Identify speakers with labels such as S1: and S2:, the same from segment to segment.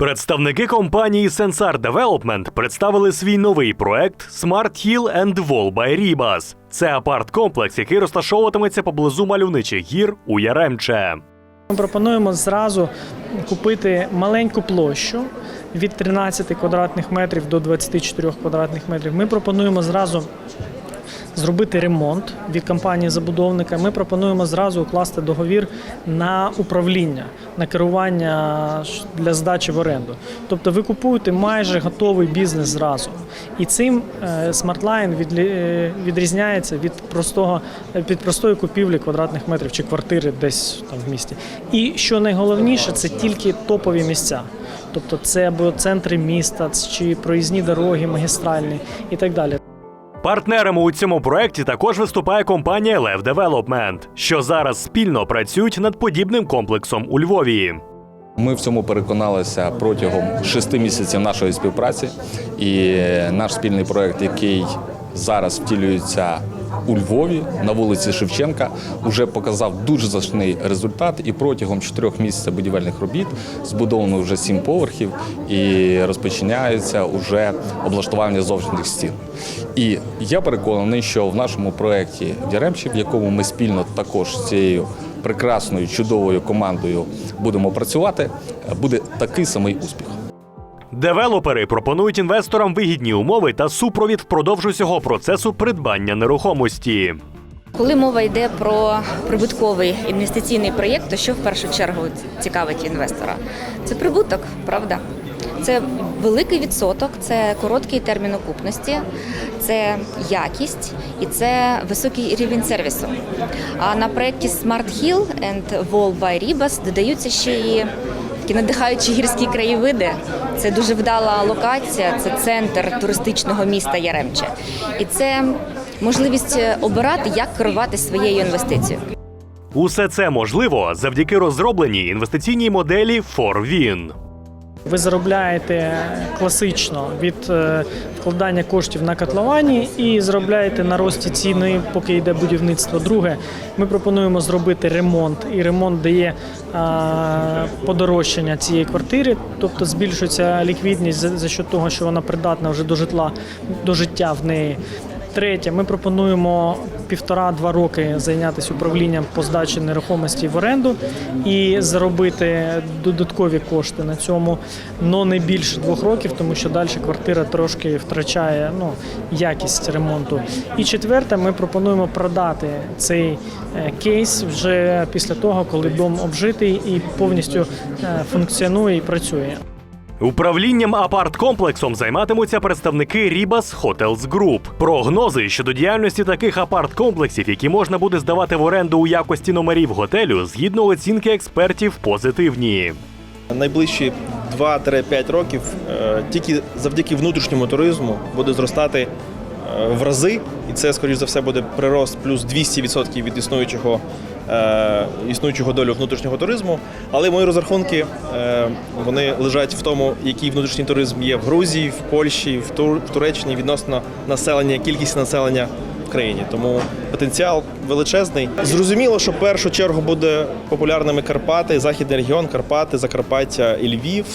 S1: Представники компанії Sensar Development представили свій новий проект Smart Hill and Wall by Ribas. Це апарт-комплекс, який розташовуватиметься поблизу мальовничих гір у Яремче.
S2: Ми пропонуємо зразу купити маленьку площу від 13 квадратних метрів до 24 квадратних метрів. Ми пропонуємо зразу зробити ремонт від компанії забудовника. Ми пропонуємо зразу укласти договір на управління, на керування для здачі в оренду. Тобто ви купуєте майже готовий бізнес зразу. І цим е, SmartLine е, відрізняється від простого від простої купівлі квадратних метрів чи квартири десь там в місті. І що найголовніше, це тільки топові місця. Тобто це або центри міста, чи проїзні дороги, магістральні і так далі.
S1: Партнерами у цьому проекті також виступає компанія Lev Development, що зараз спільно працюють над подібним комплексом у Львові.
S3: Ми в цьому переконалися протягом шести місяців нашої співпраці. І наш спільний проект, який зараз втілюється у Львові на вулиці Шевченка, вже показав дуже значний результат. І протягом чотирьох місяців будівельних робіт збудовано вже сім поверхів і розпочинається вже облаштування зовнішніх стін. І я переконаний, що в нашому проєкті Яремчі, в якому ми спільно також з цією прекрасною чудовою командою будемо працювати, буде такий самий успіх.
S1: Девелопери пропонують інвесторам вигідні умови та супровід впродовж усього процесу придбання нерухомості.
S4: Коли мова йде про прибутковий інвестиційний проєкт, то що в першу чергу цікавить інвестора? Це прибуток, правда? Це великий відсоток, це короткий термін окупності, це якість і це високий рівень сервісу. А на проєкті Smart Hill and Wall by Ribas додаються ще і такі надихаючі гірські краєвиди. Це дуже вдала локація, це центр туристичного міста Яремче. І це можливість обирати, як керувати своєю інвестицією.
S1: Усе це можливо завдяки розробленій інвестиційній моделі 4Win.
S2: Ви заробляєте класично від е, вкладання коштів на котловані і заробляєте на рості ціни, поки йде будівництво. Друге, ми пропонуємо зробити ремонт, і ремонт дає е, подорожчання цієї квартири, тобто збільшується ліквідність за, що того, що вона придатна вже до житла, до життя в неї. Третє, ми пропонуємо півтора-два роки зайнятися управлінням по здачі нерухомості в оренду і заробити додаткові кошти на цьому, але не більше двох років, тому що далі квартира трошки втрачає ну, якість ремонту. І четверте, ми пропонуємо продати цей е, кейс вже після того, коли дом обжитий і повністю е, функціонує і працює.
S1: Управлінням апарт-комплексом займатимуться представники Ribas Hotels Group. Прогнози щодо діяльності таких апарт-комплексів, які можна буде здавати в оренду у якості номерів готелю, згідно оцінки експертів, позитивні.
S5: Найближчі 2-5 років е, тільки завдяки внутрішньому туризму буде зростати в рази, і це, скоріш за все, буде прирост плюс 200% від існуючого, е, існуючого долю внутрішнього туризму. Але мої розрахунки е, вони лежать в тому, який внутрішній туризм є в Грузії, в Польщі, в, Тур, в Туреччині відносно населення, кількість населення в країні. Тому потенціал величезний. Зрозуміло, що в першу чергу буде популярними Карпати, західний регіон, Карпати, Закарпаття і Львів.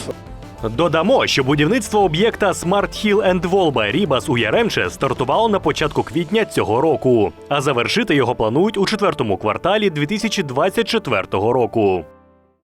S1: Додамо, що будівництво об'єкта Smart Hill and by Ribas у Яремче стартувало на початку квітня цього року, а завершити його планують у четвертому кварталі 2024 року.